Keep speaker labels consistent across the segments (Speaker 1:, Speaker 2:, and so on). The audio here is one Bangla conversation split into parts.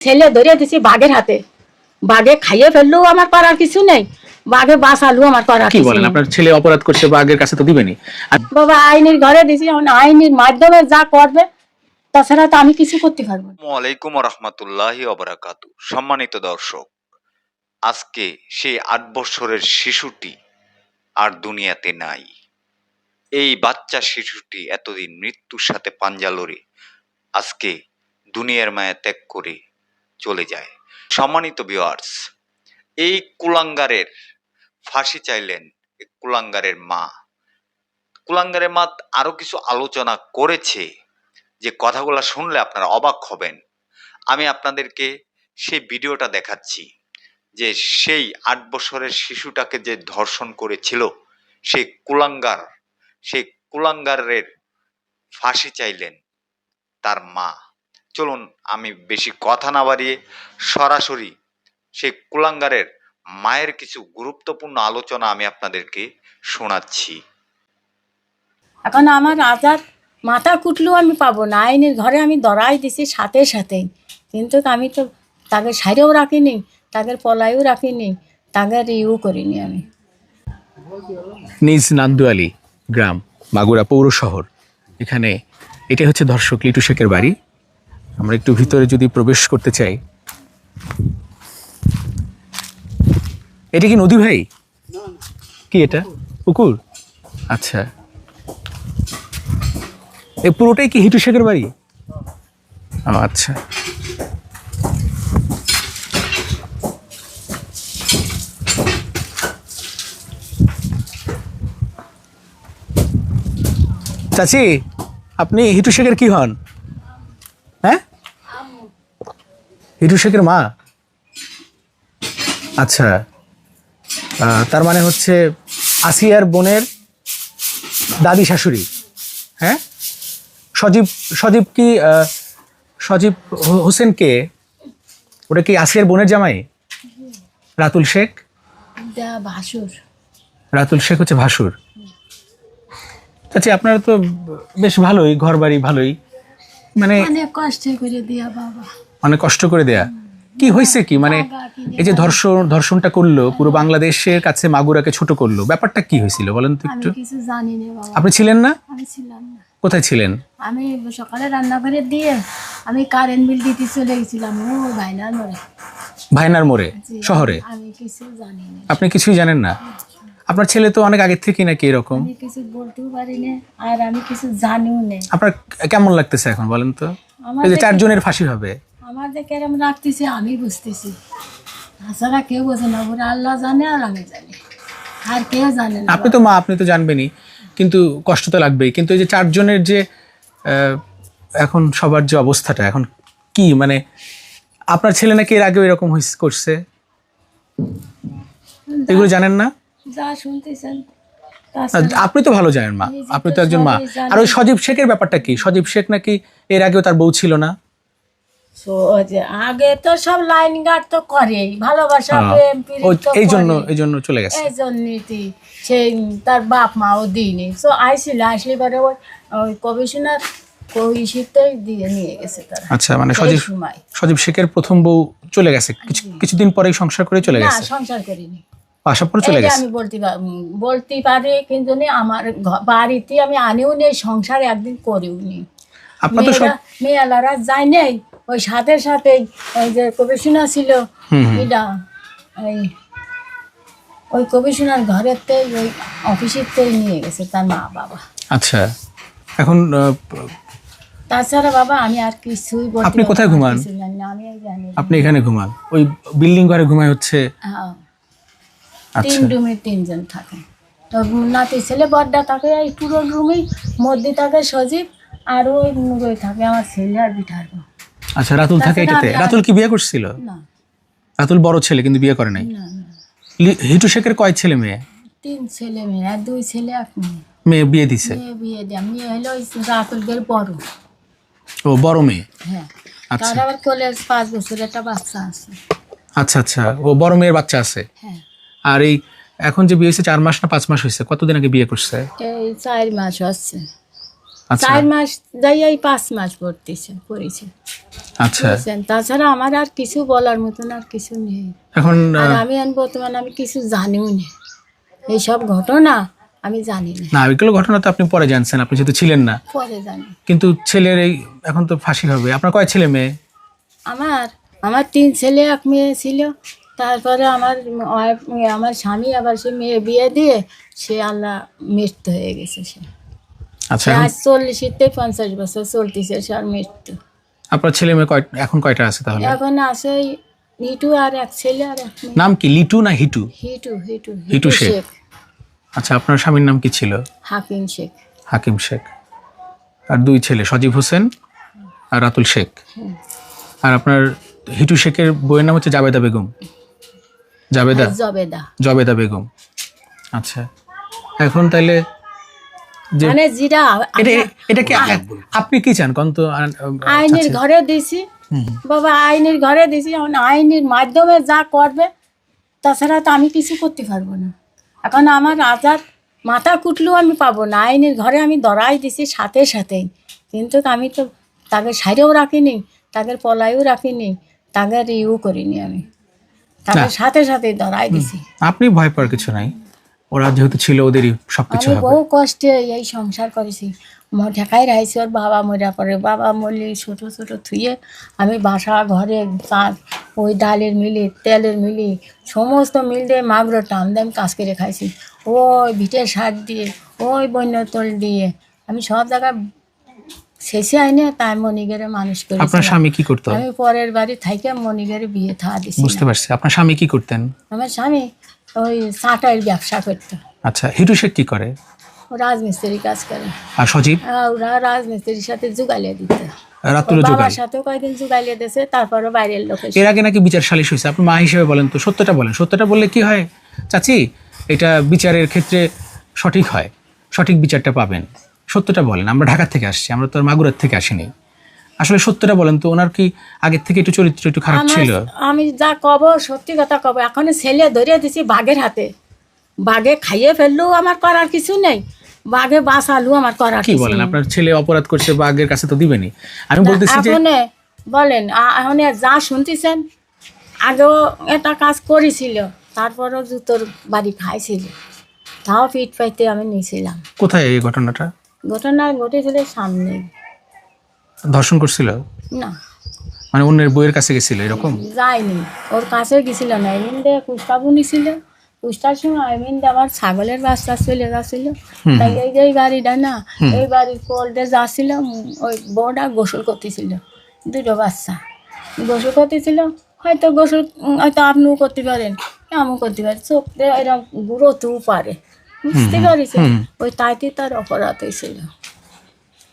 Speaker 1: ছেলে ধরে দিছি বাঘের হাতে। বাঘে খাইয়ে ফেললেও আমার করার কিছু নেই। বাঘে বাঁচালেও আমার করার
Speaker 2: কি বলেন? আপনার ছেলে অপরাধ করছে বাঘের কাছে তো দিবেনি
Speaker 1: বাবা আইনের ঘরে দিছি আইনের মাধ্যমে যা করবে তাছাড়া তো আমি কিছু করতে পারব
Speaker 3: আসসালামাইকুম রহমতুল্লাহি অবরাকাতু সম্মানিত দর্শক আজকে সেই আট বছরের শিশুটি আর দুনিয়াতে নাই। এই বাচ্চা শিশুটি এতদিন মৃত্যুর সাথে পাঞ্জা লড়ে আজকে দুনিয়ার মায়া ত্যাগ করে চলে যায়। সম্মানিত ভিউয়ার্স এই কুলাঙ্গারের ফাঁসি চাইলেন কুলাঙ্গারের মা। কুলাঙ্গারের মা আরও কিছু আলোচনা করেছে যে কথাগুলো শুনলে আপনারা অবাক হবেন। আমি আপনাদেরকে সেই ভিডিওটা দেখাচ্ছি যে সেই আট বছরের শিশুটাকে যে ধর্ষণ করেছিল, সেই কুলাঙ্গার, সেই কুলাঙ্গারের ফাঁসি চাইলেন তার মা। চলুন আমি বেশি কথা না বাড়িয়ে সরাসরি সেই কুলাঙ্গারের মায়ের কিছু গুরুত্বপূর্ণ আলোচনা আমি আপনাদেরকে শোনাচ্ছি।
Speaker 1: এখন আমার আজার মাথা কুটলেও আমি পাবো না। আইনের ঘরে আমি দড়াই দিছি সাথে সাথে। কিন্তু আমি তো তাকে সাইরেও রাখিনি তাকে পলাইও রাখিনি তাকে ইউ করিনি আমি।
Speaker 2: নিজ নান্দুয়ালি গ্রাম মাগুরা পৌর শহর। এখানে এটা হচ্ছে দর্শক লিটু শেখের বাড়ি। আমরা একটু ভিতরে যদি প্রবেশ করতে চাই। এটা কি নদী ভাই? কি এটা? পুকুর? আচ্ছা। এই পুরোটাই কি হিটু শেখের বাড়ি? আচ্ছা। চাচি, আপনি হিটু শেখের কি হন হ্যাঁ হিটু শেখের মা। আচ্ছা তার মানে হচ্ছে আসিয়ার বোনের দাদি শাশুড়ি। হ্যাঁ? সজীব সজীব কি সজীব হোসেন কে? ওটা কি আসিয়ার বোনের জামাই? রাতুল শেখ?
Speaker 1: ভাসুর।
Speaker 2: রাতুল শেখ হচ্ছে ভাসুর। আচ্ছা আপনারা তো বেশ ভালোই ঘর বাড়ি ভালোই। মানে
Speaker 1: অনেক কষ্ট করে দিয়া বাবা।
Speaker 2: অনেক কষ্ট করে দেয়া। কি হয়েছে কি? মানে এই যে ধর্ষণ ধর্ষণটা করল পুরো বাংলাদেশের কাছে মাগুরাকে ছোট করল ব্যাপারটা কি হয়েছিল বলেন তো একটু? আপনি ছিলেন না? কোথায় ছিলেন?
Speaker 1: আমি সকালে রান্না করে দিয়ে আমি কারেন্ট বিল দিতে চলে গেছিলাম। ও ভাইনার মরে
Speaker 2: ভাইনার মোড়ে? শহরে?
Speaker 1: আমি কিছু জানি না।
Speaker 2: আপনি কিছুই জানেন না? আপনার ছেলে তো অনেক আগের থেকেই নাকি এরকম?
Speaker 1: কিছু বলতেও পারি না আর আমি কিছু জানিও না।
Speaker 2: আপনার কেমন লাগতেছে এখন বলেন তো? এই যে চারজনের ফাঁসি হবে।
Speaker 1: আমার যে কেরম রাখতেছে আমি বুঝতেছি। তাছাড়া কেউ বোঝে না ওরা আল্লাহ জানে আর আমি জানি। আর কেউ জানে না।
Speaker 2: আপনি তো মা আপনি তো জানবেনই কিন্তু কষ্ট তো লাগবেই। কিন্তু এই যে চারজনের যে এখন সবার যে অবস্থাটা এখন কি? মানে আপনার ছেলে নাকি এর আগেও এরকম হইস- করছে? এগুলো জানেন না?
Speaker 1: যা শুনতেছেন
Speaker 2: আপনি তো ভালো জানেন মা। আপনি তো একজন মা। আর ওই সজীব শেখের ব্যাপারটা কি? সজীব শেখ নাকি এর আগেও তার বউ ছিল না?
Speaker 1: আগে তো সব লাইন গার্ড তো করেই ভালোবাসা
Speaker 2: হ্যাঁ।
Speaker 1: প্রেম
Speaker 2: এই জন্য এই জন্য চলে গেছে।
Speaker 1: এই জন্যই সেই তার বাপ মাও দিইনি। আইছিল আসলে পরে ওই ওই কমিশনার দিয়ে নিয়ে গেছে তারা।
Speaker 2: আচ্ছা মানে সজীব সজীব শেখের প্রথম বউ চলে গেছে। কিছু কিছুদিন পরেই সংসার করে চলে
Speaker 1: না
Speaker 2: গেছে?
Speaker 1: সংসার করিনি।
Speaker 2: আসার পরে চলে গেছে?
Speaker 1: আমি বলতে বলতে পারি কিন্তু নি আমার বাড়িতে আমি আনিও নেই সংসার একদিন করিও নি।
Speaker 2: আপনার তো
Speaker 1: মেয়েলারা যায় নেই ওই সাথে সাথে ওই যে কমিশনার ছিল এটা ওই ওই কমিশনার ঘরের থেকে ওই অফিসের থেকে নিয়ে গেছে তার মা বাবা।
Speaker 2: আচ্ছা এখন
Speaker 1: তাছাড়া বাবা আমি আর কিছুই বলতে
Speaker 2: আপনি কোথায় ঘুমান?
Speaker 1: আমি জানি।
Speaker 2: আপনি এখানে ঘুমান? ওই বিল্ডিং ঘরে ঘুমায় হচ্ছে?
Speaker 1: হ্যাঁ,
Speaker 2: আচ্ছা।
Speaker 1: তিন রুমে তিনজন থাকে। তো নাতি ছেলে বড়টা থাকে এই পুরো রুমেই মধ্যে থাকে সজীব আর ওই থাকে আমার ছেলে আর বিঠার।
Speaker 2: আচ্ছা রাতুল থাকে এটাতে রাতুল কি বিয়ে করছিল? রাতুল বড় ছেলে কিন্তু বিয়ে করে নাই? হিটু শেখের কয় ছেলে মেয়ে?
Speaker 1: তিন ছেলে মেয়ে আর দুই ছেলে এক মেয়ে।
Speaker 2: মেয়ে বিয়ে দিছে?
Speaker 1: বিয়ে দেয়। মেয়ে হলো ওই রাতুলদের বড়।
Speaker 2: ও বড় মেয়ে?
Speaker 1: হ্যাঁ।
Speaker 2: আচ্ছা।
Speaker 1: তার আবার কলেজ পাঁচ বছরের একটা বাচ্চা আছে।
Speaker 2: আচ্ছা আচ্ছা। ও বড় মেয়ের বাচ্চা আছে?
Speaker 1: হ্যাঁ।
Speaker 2: আর এই এখন যে বিয়ে হয়েছে চার মাস না পাঁচ মাস হয়েছে? কতদিন আগে বিয়ে করছে?
Speaker 1: এই চার মাস হচ্ছে। চার মাস যাই এই পাঁচ মাস পড়তেছে পড়েছে।
Speaker 2: আচ্ছা।
Speaker 1: তাছাড়া আমার আর কিছু বলার মতন আর কিছু নেই।
Speaker 2: এখন
Speaker 1: আমি বর্তমানে আমি কিছু জানিও না। এইসব ঘটনা আমি জানি না।
Speaker 2: না এগুলো ঘটনা তো আপনি পরে জানছেন আপনি যেহেতু ছিলেন না।
Speaker 1: পরে জানি।
Speaker 2: কিন্তু ছেলের এই এখন তো ফাঁসি হবে। আপনার কয় ছেলে মেয়ে?
Speaker 1: আমার আমার তিন ছেলে এক মেয়ে ছিল। তারপরে আমার আমার স্বামী আবার সে মেয়ে বিয়ে দিয়ে সে আল্লাহ মৃত্যু হয়ে গেছে সে।
Speaker 2: আচ্ছা
Speaker 1: আজ চল্লিশতে পঞ্চাশ বছর চলতেছে সে আর মৃত্যু।
Speaker 2: আপনার ছেলে মেয়ে কয় এখন কয়টা আছে তাহলে?
Speaker 1: এখন আছে হিটু আর এক ছেলে আর এক মেয়ে।
Speaker 2: নাম কি? লিটু না হিটু?
Speaker 1: হিটু হিটু
Speaker 2: হিটু শেখ। আচ্ছা আপনার স্বামীর নাম কি ছিল?
Speaker 1: হাকিম শেখ।
Speaker 2: হাকিম শেখ। আর দুই ছেলে সজীব হোসেন আর রাতুল শেখ। আর আপনার হিটু শেখের বইয়ের নাম হচ্ছে জাবেদা বেগম। জাবেদা?
Speaker 1: জবেদা।
Speaker 2: জবেদা বেগম। আচ্ছা এখন তাইলে যে
Speaker 1: মানে
Speaker 2: এটা কি আপনি কি চান? কোন তো আ-
Speaker 1: আইনের ঘরে দিছি। বাবা আইনের ঘরে দিছি। এখন আইনের মাধ্যমে যা করবে তাছাড়া তো আমি কিছু করতে পারব না। এখন আমার আজাদ মাথা কুটলেও আমি পাবো না। আইনের ঘরে আমি দরাই দিছি সাথে সাথেই। কিন্তু আমি তো তাকে সাইরেও রাখিনি তাকে পলাইও রাখিনি তাকে ইউ করিনি আমি।
Speaker 2: না।
Speaker 1: সাথে সাথেই দরাই দিছি।
Speaker 2: আপনি ভয় পাওয়ার কিছু নাই। ওরা যেহেতু ছিল ওদেরই সবকিছু
Speaker 1: আমি
Speaker 2: হবে।
Speaker 1: বহু কষ্টে এই সংসার করেছি। ম ঢাকায় রাইছি ওর বাবা মরা পরে। বাবা মরলি ছোট ছোট থুয়ে আমি বাসা ঘরে চা- ওই ডালের মিলি তেলের মিলি সমস্ত মিল দিয়ে মাগুর টান দিয়ে আমি কাজ করে খাইছি। ওই ভিটের সার দিয়ে ওই বন্যতল দিয়ে আমি সব জায়গায় শেষে আইনে তাই মনিগেরে মানুষ
Speaker 2: আপনার স্বামী কি করতো?
Speaker 1: আমি পরের বাড়ি থাইকে মনিগেরে বিয়ে থা দিছি
Speaker 2: বুঝতে পারছি। আপনার স্বামী কি করতেন?
Speaker 1: আমার স্বামী ওই চাটাইয়ের ব্যবসা করতো।
Speaker 2: আচ্ছা হিটু শেখ কি করে?
Speaker 1: রাজমিস্ত্রি কাজ করে।
Speaker 2: আর সজীব?
Speaker 1: ওরা রাজমিস্ত্রির সাথে জুগালিয়ে দিত।
Speaker 2: রাতুল
Speaker 1: বাবার সাথেও কয়েকদিন জুগালিয়ে দিয়েছে তারপরও বাইরের লোক
Speaker 2: এর আগে নাকি বিচার সালিশ হয়েছে? আপনি মা হিসেবে বলেন তো সত্যটা বলেন। সত্যটা বললে কি হয়? চাচি এটা বিচারের ক্ষেত্রে সঠিক হয়। সঠিক বিচারটা পাবেন। সত্যটা বলেন আমরা ঢাকা থেকে আসছি আমরা তো আর মাগুরার থেকে আসিনি। আসলে সত্যটা বলেন তো ওনার কি আগের থেকে একটু চরিত্র একটু খারাপ ছিল?
Speaker 1: আমি যা কব সত্যি কথা কব এখন ছেলে ধরে দিছি বাঘের হাতে। বাঘে খাইয়ে ফেললেও আমার করার কিছু নেই। বাঘে বাঁচালু আমার করার
Speaker 2: কি বলেন। আপনার ছেলে অপরাধ করছে বা আগের কাছে তো দিবেনি। আমি বলতেছি যে
Speaker 1: এখন বলেন এখন যা শুনতেছেন আগেও এটা কাজ করেছিল তারপরও জুতোর বাড়ি খাইছিল। তাও পিঠ পাইতে আমি নিয়েছিলাম।
Speaker 2: কোথায় এই ঘটনাটা?
Speaker 1: ঘটনা ঘটেছিল সামনে
Speaker 2: ধর্ষণ করছিল?
Speaker 1: না।
Speaker 2: মানে অন্যের বইয়ের কাছে গেছিল এরকম?
Speaker 1: যায়নি। ওর কাছে গেছিল না। এমন দিয়ে কুষ্টাবু নিছিল। কুষ্টার সময় এমন আমার ছাগলের বাচ্চা চলে যাচ্ছিল। তাই এই যে এই গাড়িটা না এই বাড়ির কোল্ডে যাচ্ছিল ওই বউটা গোসল করতেছিল। দুটো বাচ্চা। গোসল করতেছিল হয়তো গোসল হয়তো আপনিও করতে পারেন আমিও করতে পারি। চোখ দিয়ে এরকম গুঁড়ো তু পারে বুঝতে পারিস ওই তাইতে তার অপরাধ হয়েছিল।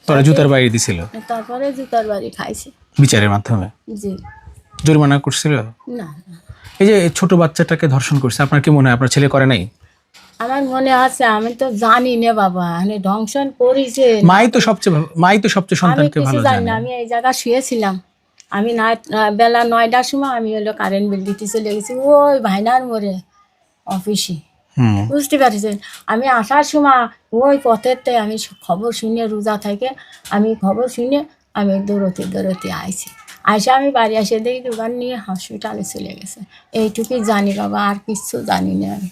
Speaker 2: পরে জুতার বাইরে দিছিল?
Speaker 1: তারপরে জুতার বাড়ি খাইছে।
Speaker 2: বিচারের মাধ্যমে?
Speaker 1: জি।
Speaker 2: জরিমানা করছিল?
Speaker 1: না।
Speaker 2: এই যে ছোট বাচ্চাটাকে ধর্ষণ করছে আপনার কি মনে হয় আপনার ছেলে করে নাই?
Speaker 1: আমার মনে আছে আমি তো জানি না বাবা আমি ধ্বংসন করেছে।
Speaker 2: মাই তো সবচেয়ে মাই তো সবচেয়ে
Speaker 1: আমি
Speaker 2: সন্তানকে ভালো
Speaker 1: জানি আমি এই জায়গা শুয়েছিলাম। আমি না বেলা নয়টার সময় আমি হলো কারেন্ট বিল দিতে চলে গেছি। ওই ভাইনার মোড়ে অফিসে বুঝতে পারছেন? আমি আসার সময় ওই পথেতে আমি খবর শুনে রোজা থেকে আমি খবর শুনে আমি দৌড়তে দৌড়তে আইছি। আইসা আমি বাড়ি এসে দেখি দোকান নিয়ে হসপিটালে চলে গেছে। এইটুকুই জানি বাবা আর কিচ্ছু জানি না আমি।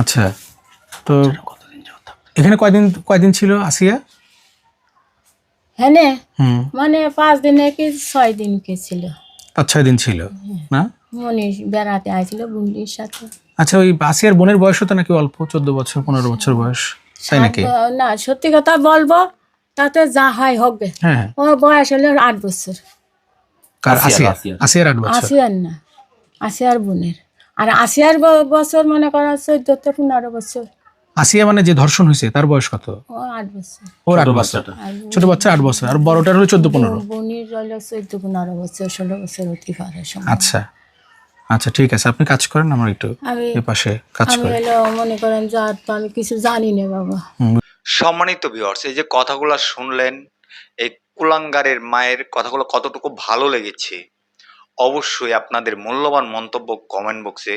Speaker 2: আচ্ছা তো এখানে কয়দিন কয়দিন ছিল আসিয়া?
Speaker 1: হ্যাঁ মানে পাঁচ দিনে কি ছয় দিন কে ছিল।
Speaker 2: পাঁচ ছয় দিন ছিল না?
Speaker 1: বেড়াতে আইছিল বুন্ডির সাথে।
Speaker 2: আচ্ছা ওই আসিয়ার বোনের বয়স তো নাকি অল্প চোদ্দ বছর পনেরো বছর বয়স তাই নাকি?
Speaker 1: না সত্যি কথা বলব তাতে যা হয় হবে।
Speaker 2: হ্যাঁ
Speaker 1: ওর বয়স হলো আট বছর।
Speaker 2: কার আসিয়া আসিয়ার? আট বছর?
Speaker 1: আসিয়ার না আসিয়ার বোনের। আর আসিয়ার বছর মনে করা চোদ্দ থেকে পনেরো বছর।
Speaker 2: আসিয়া মানে যে ধর্ষণ হয়েছে তার বয়স কত?
Speaker 1: ও আট বছর।
Speaker 2: ওর আট বছর। ছোট বাচ্চা আট বছর আর বড়টার হলো চোদ্দ পনেরো?
Speaker 1: বোনের হলো চোদ্দ পনেরো বছর ষোলো বছর পারে
Speaker 2: আচ্ছা। আচ্ছা ঠিক আছে আপনি কাজ করেন আমার একটু
Speaker 1: আমি
Speaker 2: এ পাশে কাজ
Speaker 1: আমি হলো মনে করেন যে আর তো আমি কিছু জানি না বাবা।
Speaker 3: সম্মানিত ভিউয়ার্স এই যে কথাগুলো শুনলেন এই কুলাঙ্গারের মায়ের কথাগুলো কতটুকু ভালো লেগেছে অবশ্যই আপনাদের মূল্যবান মন্তব্য কমেন্ট বক্সে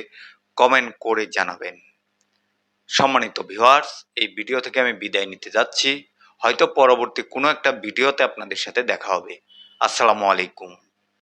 Speaker 3: কমেন্ট করে জানাবেন। সম্মানিত ভিউয়ার্স এই ভিডিও থেকে আমি বিদায় নিতে যাচ্ছি। হয়তো পরবর্তী কোনো একটা ভিডিওতে আপনাদের সাথে দেখা হবে। আসসালামু আলাইকুম।